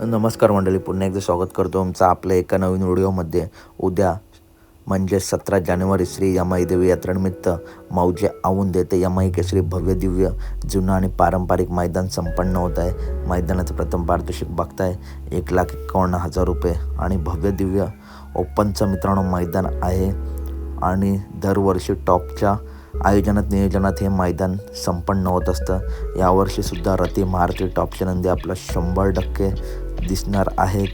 नमस्कार मंडळी पुन्हा एकदा स्वागत करतो आमचा आपल्या एका नवीन व्हिडिओमध्ये. उद्या म्हणजे सतरा जानेवारी श्री यमाई देवी यात्रेनिमित्त माऊजे आवून देते. यमाई केसरी भव्य दिव्य जुनं आणि पारंपरिक मैदान संपन्न होत आहे. मैदानाचं प्रथम पारितोषिक बघताय. एक लाख एकावन्न हजार रुपये आणि भव्य दिव्य ओपनचं मित्रांनो मैदान आहे. आणि दरवर्षी टॉपच्या आयोजनात नियोजनात हे मैदान संपन्न होत असतं. यावर्षीसुद्धा रती महारथी टॉपच्या नंदी आपला शंभर टक्के दिसणार आहेत.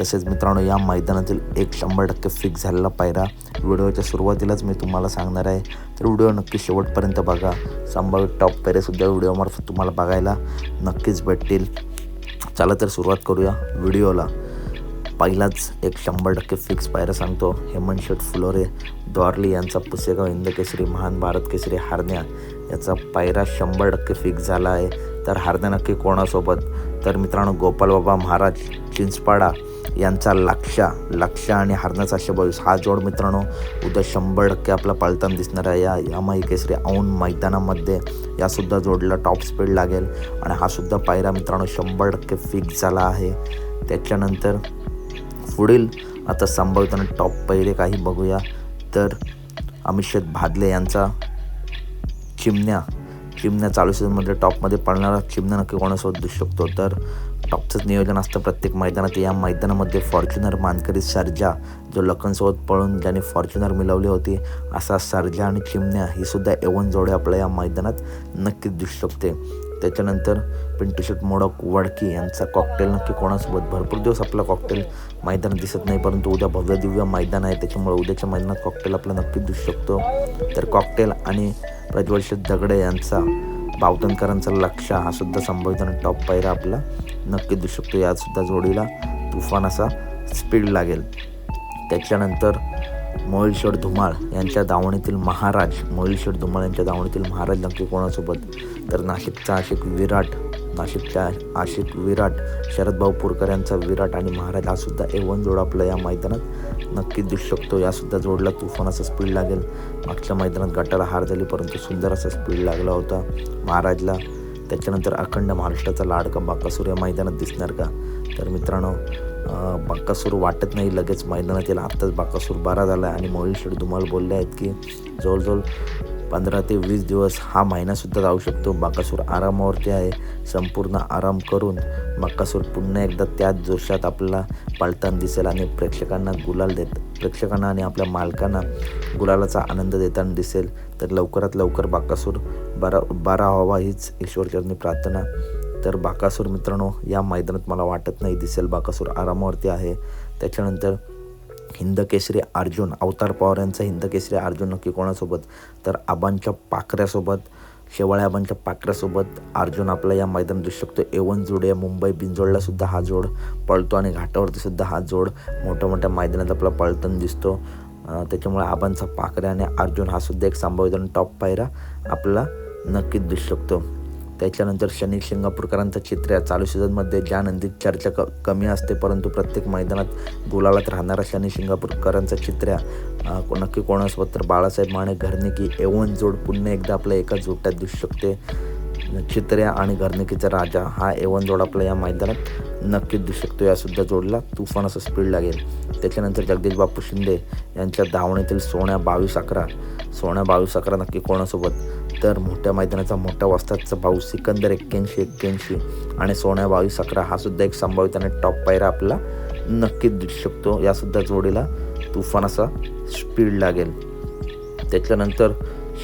तसेच मित्रांनो या मैदानातील एक शंभर टक्के फिक्स झालेला पायरा व्हिडिओच्या सुरुवातीलाच मी तुम्हाला सांगणार आहे. तर व्हिडिओ नक्की शेवटपर्यंत बघा. संभाव्य टॉप पेरेसुद्धा व्हिडिओमार्फत तुम्हाला बघायला नक्कीच भेटतील. चला तर सुरुवात करूया व्हिडिओला. पहिलाच एक शंभर टक्के फिक्स पायरा सांगतो. हेमंत शेठ फुलोरे द्वारली यांचा पुसेगाव हिंद केसरी महान भारत केसरी हारण्या याचा पायरा शंभर टक्के फिक्स झाला आहे. तर हारण्या नक्की कोणासोबत? तर मित्रांनो गोपालबाबा महाराज चिंचपाडा यांचा लक्षा लक्षा आणि हरणाचा शबस हा जोड मित्रांनो उद्या शंभर टक्के आपला पळताना दिसणार आहे. या यामाई केसरी औन मैदानामध्ये यासुद्धा जोडला टॉप स्पीड लागेल. आणि हा सुद्धा पायरा मित्रांनो शंभर टक्के फिक्स झाला आहे. त्याच्यानंतर पुढील आता संभाव्यताने टॉप पहिले काही बघूया. तर अमिषेक भादले यांचा चिमण्या चिमण्या चालू सीझनमध्ये टॉपमध्ये पळणारा चिमण्या नक्की कोणासोबत दिसू शकतो? तर टॉपचंच नियोजन असतं प्रत्येक मैदानात. या मैदानामध्ये फॉर्च्युनर मानकरी सर्जा जो लखनसोबत पळून ज्याने फॉर्च्युनर मिळवली होती असा सर्जा आणि चिमण्या ही सुद्धा एवन जोडे आपल्या या मैदानात नक्कीच दिसू शकते. त्याच्यानंतर पिंटू शेट मोडक वडकी यांचा कॉकटेल नक्की कोणासोबत? भरपूर दिवस आपला कॉकटेल मैदानात दिसत नाही परंतु उद्या भव्य दिव्य मैदान आहे त्याच्यामुळे उद्याच्या मैदानात कॉकटेल आपल्याला नक्कीच दिसू शकतो. तर कॉकटेल आणि प्रज्वल दगडे यांचा बावधनकरांचा लक्ष हा सुद्धा संभाव्यतेने टॉप पायरा आपला. नक्की दिसू शकतो यासुद्धा जोडीला तुफान असा स्पीड लागेल. त्याच्यानंतर मोहिलशेठ धुमाळ यांच्या दावणीतील महाराज मोहिलशेठ धुमाळ यांच्या दावणीतील महाराज नक्की कोणासोबत? तर नाशिकचा आशिक विराट नाशिकच्या आशिक विराट शरदभाऊ पुरकर यांचा विराट आणि महाराज हा सुद्धा ए वन जोड आपला या मैदानात नक्की दिसू शकतो. यासुद्धा जोडला तुफान असा स्पीड लागेल. मागच्या मैदानात गटाला हार झाली परंतु सुंदर असा स्पीड लागला होता. महाराजला त्याच्यानंतर अखंड महाराष्ट्राचा लाडका बाकासूर या मैदानात दिसणार का? तर मित्रांनो बाकासूर वाटत नाही लगेच मैदानात येईल आत्ताच बाकासूर बारा झाला आहे आणि मोहिल शेठ धुमाल बोलले आहेत की जवळजवळ पंधरा ते वीस दिवस हा महिनासुद्धा जाऊ शकतो. बाकासूर आरामावरती आहे. संपूर्ण आराम करून बाकासूर पुन्हा एकदा त्याच जोशात आपल्याला पाळताना दिसेल आणि प्रेक्षकांना गुलाल देत प्रेक्षकांना आणि आपल्या मालकांना गुलालाचा आनंद देताना दिसेल. तर लवकरात लवकर बाकासूर बारा बारा व्हावा हीच ईश्वरचरणी प्रार्थना. तर बाकासूर मित्रांनो या मैदानात मला वाटत नाही दिसेल बाकासूर आरामावरती आहे. त्याच्यानंतर हिंदकेसरी अर्जुन अवतार पवार यांचा हिंदकेसरी अर्जुन नक्की कोणासोबत? तर आबांच्या पाखऱ्यासोबत शेवाळ्या आबांच्या पाखऱ्यासोबत अर्जुन आपला या मैदान दिसू शकतो. एवन जोड या मुंबई बिंजोडला सुद्धा हा जोड पळतो आणि घाटावरती सुद्धा हा जोड मोठ्या मोठ्या मैदानात आपला पळताना दिसतो. त्याच्यामुळे आबांचा पाकऱ्या आणि अर्जुन हा सुद्धा एक संभाव्य टॉप पायरा आपला नक्कीच दिसू शकतो. त्याच्यानंतर शनी शिंगापूरकरांचा चित्र चालू सीझनमध्ये ज्या नंदीत चर्चा क कमी असते परंतु प्रत्येक मैदानात गुलालात राहणारा शनी शिंगापूरकरांचा चित्र्या को- नक्की कोणासोबत? तर बाळासाहेब माने घरनिकी एवन जोड पुन्हा एकदा आपल्या एका जोट्यात दिसू शकते. चित्र्या आणि घरनिकीचा राजा हा एवन जोड आपल्या या मैदानात नक्कीच दिसू शकतो. यासुद्धा जोडला तुफान असं स्पीड लागेल. त्याच्यानंतर जगदीश बापू शिंदे यांच्या धावणीतील सोन्या बावीस अकरा सोन्या बावीस अकरा नक्की कोणासोबत? तर मोठ्या मैदानाचा मोठ्या वस्तादचा भाऊ सिकंदर एक्क्याऐंशी एक्क्याऐंशी आणि सोन्या बावीस अकरा हा सुद्धा एक संभाव्यताने टॉप पायरा आपला नक्कीच दिसू शकतो. यासुद्धा जोडीला तुफान असा स्पीड लागेल. त्याच्यानंतर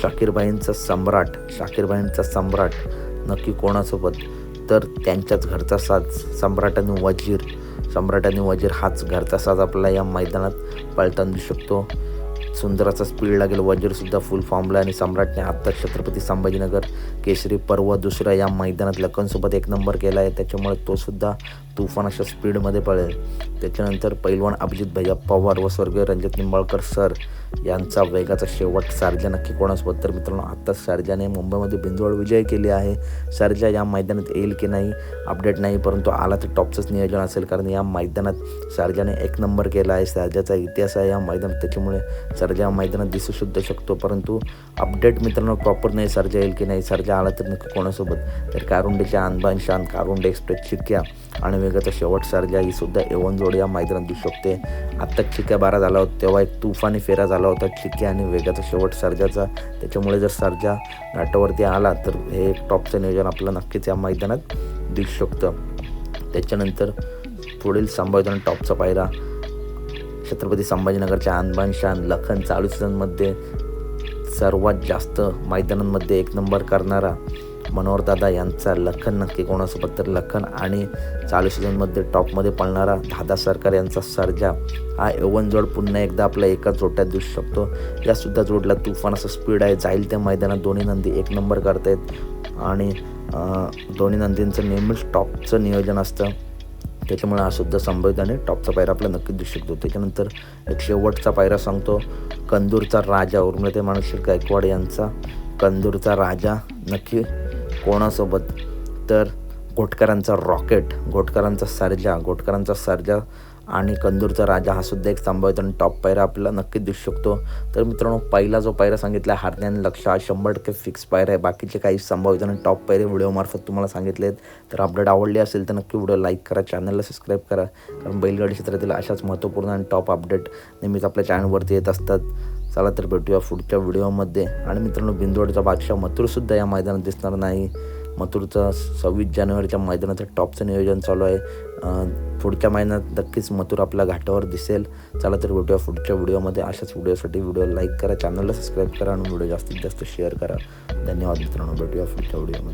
शाकीरबाईंचा सम्राट शाकीरबाईंचा सम्राट नक्की कोणासोबत? तर त्यांच्याच घरचा साज सम्राट आणि वजीर सम्राट आणि वजीर हाच घरचा साज आपला या मैदानात पळताना दिसू शकतो. सुंदराचा स्पीड लागेल. वजीरसुद्धा फुल फॉर्मला आणि सम्राटने आत्ता छत्रपती संभाजीनगर केसरी पर्व दुसऱ्या या मैदानात लखनसोबत एक नंबर केला आहे. त्याच्यामुळे तोसुद्धा तुफान अशा स्पीडमध्ये पळेल. त्याच्यानंतर पैलवान अभिजित भैया पवार व स्वर्गीय रणजित निंबाळकर सर यांचा वेगाचा शेवट सर्जा नक्की कोणासोबत? तर मित्रांनो आत्ताच सर्जाने मुंबईमध्ये बिंदुवाड विजय केली आहे. सर्जा या मैदानात येईल की नाही अपडेट नाही परंतु आला तर टॉपचंच नियोजन असेल कारण या मैदानात सर्जाने एक नंबर केला आहे. सर्जाचा इतिहास आहे या मैदानात त्याच्यामुळे सर्जा या मैदानात दिसू सुद्धा शकतो परंतु अपडेट मित्रांनो प्रॉपर नाही सर्जा येईल की नाही. सर्जा आला तर नक्की कोणासोबत? तर कारुंडेच्या अनबान शान कारुंडे एक्सप्रेस चिक्या आणि वेगाचा शेवट सारजा ही सुद्धा एवन जोड या मैदानात दिसू शकते. आत्ताच चिक्या बारा झाला होता तेव्हा एक तुफानी फेरा झाला होता चिक्या आणि वेगाचा शेवट सर्जाचा. त्याच्यामुळे जर सर्जा घाटावरती आला तर हे एक टॉपचं नियोजन आपलं नक्कीच या मैदानात दिसू शकतं. त्याच्यानंतर पुढील संभाव्यता टॉपचा पायरा. छत्रपती संभाजीनगरच्या आणबान शान लखन चालू सीझनमध्ये सर्वात जास्त मैदानांमध्ये एक नंबर करणारा. मनोहरदादा यांचा लखन नक्की कोणासोबत? तर लखन आणि चालू सीझनमध्ये टॉपमध्ये पळणारा दादा सरकार यांचा सर्जा. हा एवन जोड पुन्हा एकदा आपल्या एकाच जोट्यात दिसू शकतो. यासुद्धा जोडला तुफान. असं स्पीड आहे. जाईल त्या मैदानात. दोन्ही नंदी एक नंबर करतायत. आणि दोन्ही नंदींचं नेहमीच टॉपचं नियोजन असतं. त्याच्यामुळे हा सुद्धा संभवित आणि टॉपचा पायरा आपला नक्कीच दिसू शकतो. त्याच्यानंतर एक शेवटचा पायरा सांगतो. कंदूरचा राजा. उर्मिला ते गायकवाड यांचा. कंदूरचा राजा. नक्की कोणासोबत? तर घोटकरांचा रॉकेट घोटकरांचा सर्जा घोटकरांचा सर्जा आणि कंदूरचा राजा हा सुद्धा एक संभाव्यता आणि टॉप पायरा आपल्याला नक्कीच दिसू शकतो. तर मित्रांनो पहिला जो पायरा सांगितला आहे आणि लक्ष हा शंभर टक्के फिक्स पायरा आहे. बाकीचे काही संभावित आणि टॉप पायरे व्हिडिओमार्फत तुम्हाला सांगितले आहेत तर अपडेट आवडली असेल तर नक्की व्हिडिओ लाईक करा चॅनलला सबस्क्राईब करा. कारण बैलगाडी क्षेत्रातील अशाच महत्त्वपूर्ण आणि टॉप अपडेट नेहमीच आपल्या चॅनलवरती येत असतात. चला तर भेटूया पुढच्या व्हिडिओमध्ये आणि मित्रांनो बिंदवडचा बादशाह मथुरसुद्धा या मैदानात दिसणार नाही. मथुरचा सव्वीस जानेवारीच्या मैदानाचं टॉपचं नियोजन चालू आहे. पुढच्या महिन्यात नक्कीच मथुर आपल्या घाटावर दिसेल. चला तर भेटूया पुढच्या व्हिडिओमध्ये. अशाच व्हिडिओसाठी व्हिडिओ लाईक करा चॅनलला सबस्क्राईब करा आणि व्हिडिओ जास्तीत जास्त शेअर करा. धन्यवाद मित्रांनो. भेटूया पुढच्या व्हिडिओमध्ये.